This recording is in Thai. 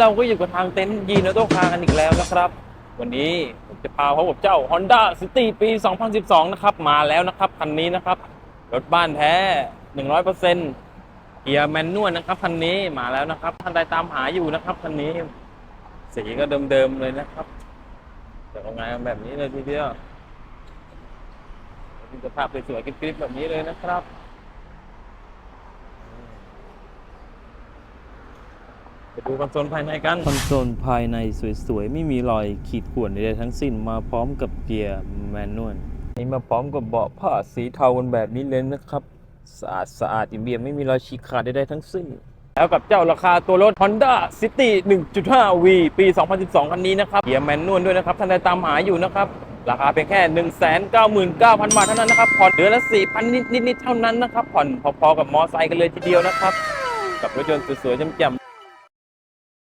เราก็อยู่กับทางเต็นท์ยีนอโต้คาร์กันอีกแล้วนะครับ วันนี้ผมจะพาพบกับเจ้า Honda City ปี 2012 นะครับ มาแล้วนะครับ คันนี้นะครับ รถบ้านแท้ 100%เกียร์แมนนวลนะครับ คันนี้มาแล้วนะครับท่านใดตามหาอยู่นะครับ คันนี้ สีก็เดิมๆเลยนะครับจะออกงานแบบนี้เลยทีเดียวมีสภาพสวยๆกริบๆแบบนี้เลยนะครับ ไปดูคอนโซลภายในกัน คอนโซลภายในสวยๆ ไม่มีรอยขีดข่วนใดๆทั้งสิ้นมาพร้อมกับเกียร์แมนนวลนี่มาพร้อมกับเบาะผ้าสีเทากันแบบนี้เลยนะครับสะอาดสะอาดอิ่มเอี่ยมไม่มีรอยฉีกขาดใดๆทั้งสิ้น แล้วกับเจ้าราคาตัวรถ Honda City 1.5V ปี 2012 คันนี้นะครับเกียร์แมนนวลด้วยนะครับท่านใดตามหาอยู่นะครับราคาเพียงแค่ 199,000 บาทเท่านั้นนะครับผ่อนเดือนละ 4,000 นิดๆเท่านั้นนะครับผ่อนพอๆกับมอไซค์กันเลยทีเดียวนะครับ กับรถยนต์สวยๆจ่ม